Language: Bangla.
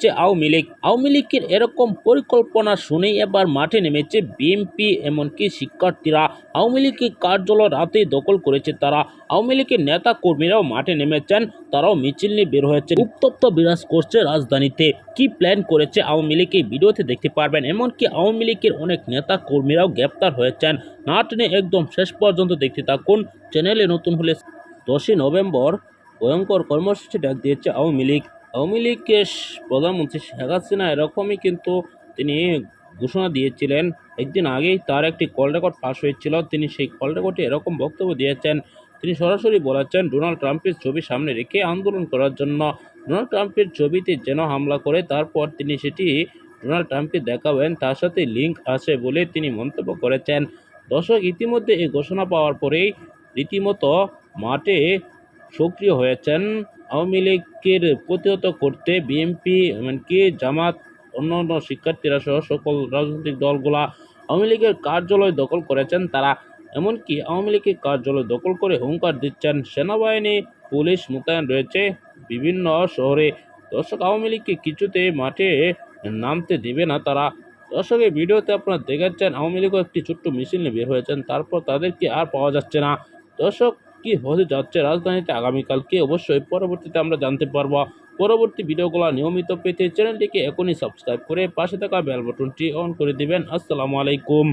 যে আওয়ামী লীগ। আওয়ামী লীগের এরকম পরিকল্পনা শুনেই এবার মাঠে নেমেছে বিএনপি, এমনকি শিক্ষার্থীরা। আওয়ামী লীগের কার্যালয় রাতেই দখল করেছে তারা। আওয়ামী লীগের নেতা কর্মীরাও মাঠে নেমেছেন, তারাও মিছিল নিয়ে বের হয়েছে উত্তপ্ত বিরাজ করছে রাজধানীতে। কি প্ল্যান করেছে আওয়ামী লীগ এই ভিডিওতে দেখতে পারবেন। এমনকি আওয়ামী লীগের অনেক নেতা কর্মীরাও গ্রেপ্তার হয়েছেন। না টেনে একদম শেষ পর্যন্ত দেখতে থাকুন। চ্যানেলে নতুন হলে দশই নভেম্বর ভয়ঙ্কর কর্মসূচি ডাক দিয়েছে আওয়ামী লীগ। আওয়ামী লীগের প্রধানমন্ত্রী শেখ হাসিনা এরকমই কিন্তু তিনি ঘোষণা দিয়েছিলেন। একদিন আগেই তার একটি কল রেকর্ড পাশ হয়েছিল। তিনি সেই কল রেকর্ডে এরকম বক্তব্য দিয়েছেন। তিনি সরাসরি বলেছেন, ডোনাল্ড ট্রাম্পের ছবি সামনে রেখে আন্দোলন করার জন্য। ডোনাল্ড ট্রাম্পের ছবিতে যেন হামলা করে, তারপর তিনি সেটি ডোনাল্ড ট্রাম্পকে দেখাবেন। তার সাথে লিঙ্ক আছে বলে তিনি মন্তব্য করেছেন। দর্শক, ইতিমধ্যে এই ঘোষণা পাওয়ার পরেই রীতিমতো মাঠে সক্রিয় হয়েছেন। আওয়ামী লীগের প্রতিহত করতে বিএনপি এমনকি জামাত, অন্যান্য শিক্ষার্থীরা সহ সকল রাজনৈতিক দলগুলা আওয়ামী লীগের কার্যালয় দখল করেছেন। তারা এমনকি আওয়ামী লীগের কার্যালয় দখল করে হুঙ্কার দিচ্ছেন। সেনাবাহিনী, পুলিশ মোতায়েন রয়েছে। বিভিন্ন শহরে দর্শক আওয়ামী লীগকে কিছুতে মাঠে নামতে দেবে না তারা। দর্শক, এই ভিডিওতে আপনারা দেখাচ্ছেন আওয়ামী লীগও একটি ছোট্ট মিছিল নিয়ে বের হয়েছেন। তারপর তাদেরকে আর পাওয়া যাচ্ছে না। দর্শক কি হতে যাচ্ছে রাজধানীতে আগামীকালকে অবশ্যই পরবর্তীতে আমরা জানতে পারব। পরবর্তী ভিডিওগুলো নিয়মিত পেতে চ্যানেলটিকে এখনই সাবস্ক্রাইব করে পাশে থাকা বেল বাটনটি অন করে দিবেন। আসসালামু আলাইকুম।